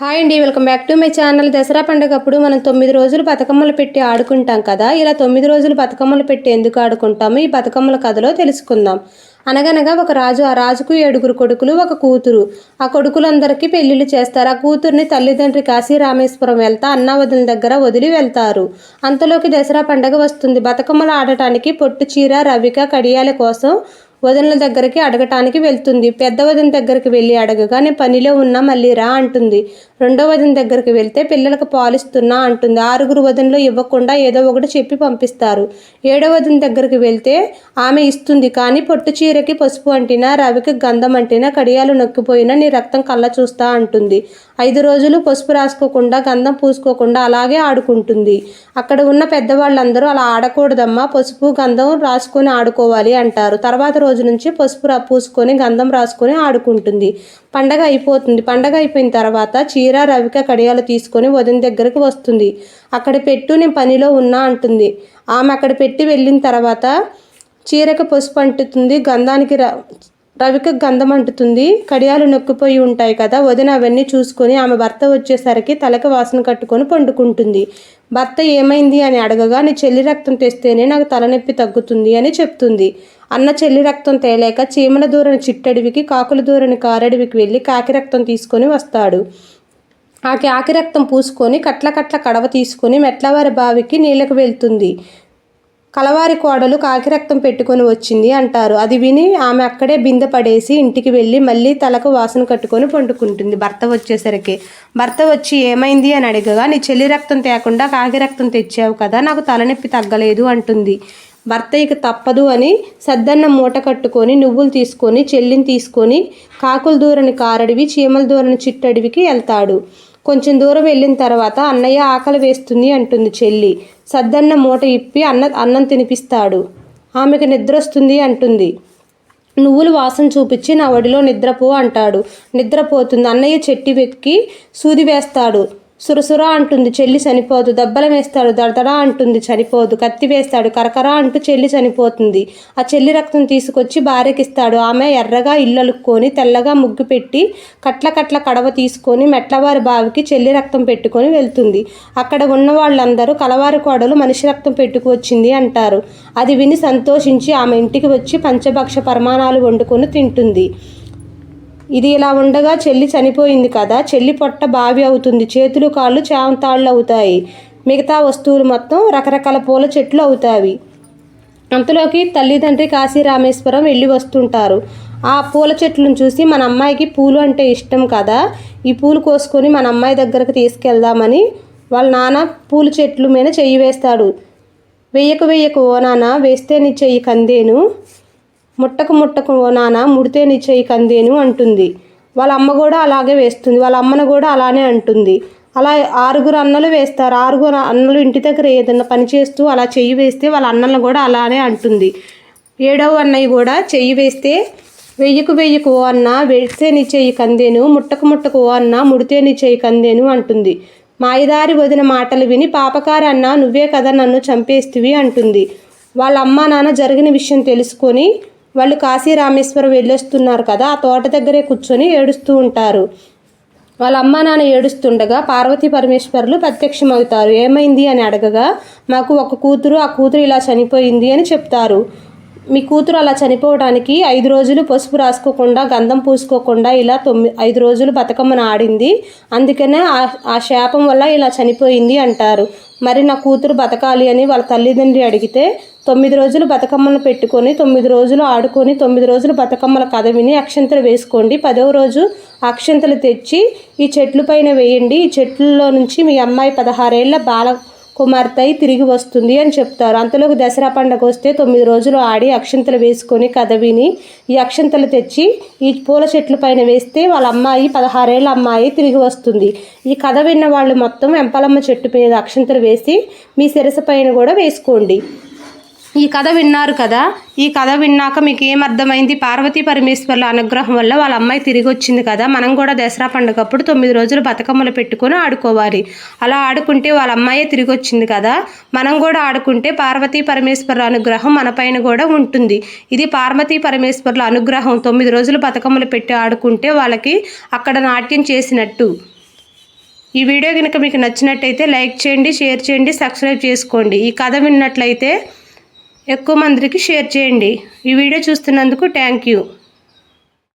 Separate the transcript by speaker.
Speaker 1: Hi అండి welcome back to my channel Dasara పండుగ అప్పుడు మనం తొమ్మిది రోజులు బతుకమ్మలు పెట్టి ఆడుకుంటాం కదా? ఇలా తొమ్మిది రోజులు బతుకమ్మలు పెట్టి ఎందుకు ఆడుకుంటాము? ఈ బతుకమ్మల కథలో తెలుసుకుందాం. అనగనగా ఒక రాజు ఆ రాజుకు ఏడుగురు కొడుకులు ఒక కూతురు. ఆ కొడుకులందరికీ పెళ్ళిళ్ళు చేస్తారు. ఆ కూతుర్ని తల్లిదండ్రి కాశీ రామేశ్వరం వెళ్తా అన్నావదుల దగ్గర వదిలి వెళ్తారు. అంతలోకి దసరా పండగ వస్తుంది. బతుకమ్మలు ఆడటానికి పొట్టు చీర రవిక కడియాల కోసం వదనల దగ్గరికి అడగటానికి వెళ్తుంది. పెద్ద వదిన దగ్గరికి వెళ్ళి అడగగా పనిలో ఉన్నా మళ్ళీ రా అంటుంది. రెండో వదిన దగ్గరికి వెళ్తే పిల్లలకు పాలిస్తున్నా అంటుంది. ఆరుగురు వదనలో ఇవ్వకుండా ఏదో ఒకటి చెప్పి పంపిస్తారు. ఏడో వదిన దగ్గరికి వెళ్తే ఆమె ఇస్తుంది కానీ పొట్టు చీరకి పసుపు అంటినా రవికి గంధం అంటినా కడియాలు నొక్కిపోయినా నీ రక్తం కళ్ళ చూస్తా అంటుంది. ఐదు రోజులు పసుపు రాసుకోకుండా గంధం పూసుకోకుండా అలాగే ఆడుకుంటుంది. అక్కడ ఉన్న పెద్దవాళ్ళందరూ అలా ఆడకూడదమ్మా పసుపు గంధం రాసుకొని ఆడుకోవాలి అంటారు. తర్వాత రోజు నుంచి పసుపు రా పూసుకొని గంధం రాసుకొని ఆడుకుంటుంది. పండగ అయిపోతుంది. పండగ అయిపోయిన తర్వాత చీర రవిక కడియాలు తీసుకొని వదిన దగ్గరకు వస్తుంది. అక్కడ పెట్టు నేను పనిలో ఉన్నా అంటుంది. ఆమె అక్కడ పెట్టి వెళ్ళిన తర్వాత చీరకు పసుపు అంటుతుంది. గంధానికి రవికి గంధం అంటుతుంది. కడియాలు నొక్కిపోయి ఉంటాయి కదా వదిన అవన్నీ చూసుకొని ఆమె భర్త వచ్చేసరికి తలకి వాసన కట్టుకొని పండుకుంటుంది. భర్త ఏమైంది అని అడగగా నీ చెల్లి రక్తం తెస్తేనే నాకు తలనొప్పి తగ్గుతుంది అని చెప్తుంది. అన్న చెల్లి రక్తం తేలేక చీమల దూరని చిట్టడివికి కాకుల దూరని కారడివికి వెళ్ళి కాకి రక్తం తీసుకొని వస్తాడు. ఆ కాకి రక్తం పూసుకొని కట్ల కట్ల కడవ తీసుకొని మెట్లవారి బావికి నీళ్ళకు వెళ్తుంది. కలవారి కోడలు కాకి రక్తం పెట్టుకొని వచ్చింది అంటారు. అది విని ఆమె అక్కడే బిందె పడేసి ఇంటికి వెళ్ళి మళ్ళీ తలకు వాసన కట్టుకొని పండుకుంటుంది. భర్త వచ్చేసరికి భర్త వచ్చి ఏమైంది? అని అడగగా నీ చెల్లి రక్తం తేకుండా కాకి రక్తం తెచ్చావు కదా నాకు తలనొప్పి తగ్గలేదు అంటుంది. భర్త ఇక తప్పదు అని సద్దన్న మూట కట్టుకొని నువ్వులు తీసుకొని చెల్లిని తీసుకొని కాకుల దూరని కారడివి చీమల దూరని చిట్టడివికి వెళ్తాడు. కొంచెం దూరం వెళ్ళిన తర్వాత అన్నయ్య ఆకలి వేస్తుంది అంటుంది చెల్లి. సద్దన్న మూట ఇప్పి అన్న అన్నం తినిపిస్తాడు. ఆమెకు నిద్ర వస్తుంది అంటుంది. నువ్వులు వాసన చూపించి నా ఒడిలో నిద్రపో అంటాడు. నిద్రపోతుంది. అన్నయ్య చెట్టి వెక్కి సూది వేస్తాడు. సురసుర అంటుంది చెల్లి చనిపోదు దెబ్బలం వేస్తాడు దడదడా అంటుంది చనిపోదు కత్తి వేస్తాడు కరకరా అంటూ చెల్లి చనిపోతుంది. ఆ చెల్లి రక్తం తీసుకొచ్చి భార్యకిస్తాడు. ఆమె ఎర్రగా ఇల్లలుక్కొని తెల్లగా ముగ్గు పెట్టి కట్ల కట్ల కడవ తీసుకొని మెట్లవారి బావికి చెల్లి రక్తం పెట్టుకొని వెళ్తుంది. అక్కడ ఉన్న వాళ్ళందరూ కలవారి కోడలు మనిషి రక్తం పెట్టుకు వచ్చింది అంటారు. అది విని సంతోషించి ఆమె ఇంటికి వచ్చి పంచభక్ష పరమాణాలు వండుకొని తింటుంది. ఇది ఇలా ఉండగా చెల్లి చనిపోయింది కదా చెల్లి పొట్ట బావి అవుతుంది చేతులు కాళ్ళు చాంతాళ్ళు అవుతాయి. మిగతా వస్తువులు మొత్తం రకరకాల పూల చెట్లు అవుతాయి. అంతలోకి తల్లిదండ్రి కాశీ రామేశ్వరం వెళ్ళి వస్తుంటారు. ఆ పూల చెట్లను చూసి మన అమ్మాయికి పూలు అంటే ఇష్టం కదా ఈ పూలు కోసుకొని మన అమ్మాయి దగ్గరకు తీసుకెళ్దామని వాళ్ళ నాన్న పూల చెట్లు మీద చెయ్యి వేస్తాడు. వెయ్యకు వెయ్యకు ఓ నాన్న వేస్తే నీ చెయ్యి కందేను. ముట్టకు ముట్టకు ఓ నాన్న ముడితే నీ చేయి కందేను అంటుంది. వాళ్ళ అమ్మ కూడా అలాగే వేస్తుంది. వాళ్ళ అమ్మను కూడా అలానే అంటుంది. అలా ఆరుగురు అన్నలు వేస్తారు. ఆరుగురు అన్నలు ఇంటి దగ్గర ఏదైనా పని చేస్తూ అలా చెయ్యి వేస్తే వాళ్ళ అన్నలను కూడా అలానే అంటుంది. ఏడవ అన్నయ్య కూడా చెయ్యి వేస్తే వెయ్యకు వెయ్యకు ఓ అన్న వేస్తే నీ చెయ్యి కందేను ముట్టకు ముట్టకు ఓ అన్న ముడితే నీ చెయ్యి కందేను అంటుంది. మాయదారి వదిన మాటలు విని పాపకారి అన్న నువ్వే కదా నన్ను చంపేస్తివి అంటుంది. వాళ్ళ అమ్మ నాన్న జరిగిన విషయం తెలుసుకొని వాళ్ళు కాశీ రామేశ్వరం వెళ్ళొస్తున్నారు కదా ఆ తోట దగ్గరే కూర్చొని ఏడుస్తూ ఉంటారు. వాళ్ళ అమ్మ నాన్న ఏడుస్తుండగా పార్వతీ పరమేశ్వరులు ప్రత్యక్షమవుతారు. ఏమైంది అని అడగగా మాకు ఒక కూతురు ఆ కూతురు ఇలా చనిపోయింది అని చెప్తారు. మీ కూతురు అలా చనిపోవడానికి ఐదు రోజులు పసుపు రాసుకోకుండా గంధం పూసుకోకుండా ఇలా తొమ్మిది ఐదు రోజులు బతుకమ్మను ఆడింది. అందుకనే ఆ ఆ శాపం వల్ల ఇలా చనిపోయింది అంటారు. మరి నా కూతురు బతకాలి అని వాళ్ళ తల్లిదండ్రి అడిగితే తొమ్మిది రోజులు బతుకమ్మను పెట్టుకొని తొమ్మిది రోజులు ఆడుకొని తొమ్మిది రోజులు బతుకమ్మల కథ విని అక్షంతలు వేసుకోండి. పదవ రోజు అక్షంతలు తెచ్చి ఈ చెట్లు పైన వేయండి. ఈ చెట్లలో నుంచి మీ అమ్మాయి పదహారేళ్ళ బాల కుమార్తె తిరిగి వస్తుంది అని చెప్తారు. అంతలోకి దసరా పండగ వస్తే తొమ్మిది రోజులు ఆడి అక్షంతలు వేసుకొని కథ విని ఈ అక్షంతలు తెచ్చి ఈ పూల చెట్ల పైన వేస్తే వాళ్ళ అమ్మాయి పదహారేళ్ళ అమ్మాయి తిరిగి వస్తుంది. ఈ కథ విన్న వాళ్ళు మొత్తం ఎంపలమ్మ చెట్టు మీద అక్షంతలు వేసి మీ శిరస పైన కూడా వేసుకోండి. ఈ కథ విన్నారు కదా? ఈ కథ విన్నాక మీకు ఏమర్థమైంది పార్వతీ పరమేశ్వర్ల అనుగ్రహం వల్ల వాళ్ళ అమ్మాయి తిరిగి వచ్చింది కదా? మనం కూడా దసరా పండుగప్పుడు తొమ్మిది రోజులు బతుకమ్మలు పెట్టుకొని ఆడుకోవాలి. అలా ఆడుకుంటే వాళ్ళ అమ్మాయే తిరిగి వచ్చింది కదా? మనం కూడా ఆడుకుంటే పార్వతీ పరమేశ్వర్ల అనుగ్రహం మన పైన కూడా ఉంటుంది. ఇది పార్వతీ పరమేశ్వర్ల అనుగ్రహం. తొమ్మిది రోజులు బతుకమ్మలు పెట్టి ఆడుకుంటే వాళ్ళకి అక్కడ నాట్యం చేసినట్టు. ఈ వీడియో కనుక మీకు నచ్చినట్టయితే లైక్ చేయండి షేర్ చేయండి సబ్స్క్రైబ్ చేసుకోండి. ఈ కథ విన్నట్లయితే ఎక్కువ మందికి షేర్ చేయండి. ఈ వీడియో చూస్తున్నందుకు థ్యాంక్ యూ.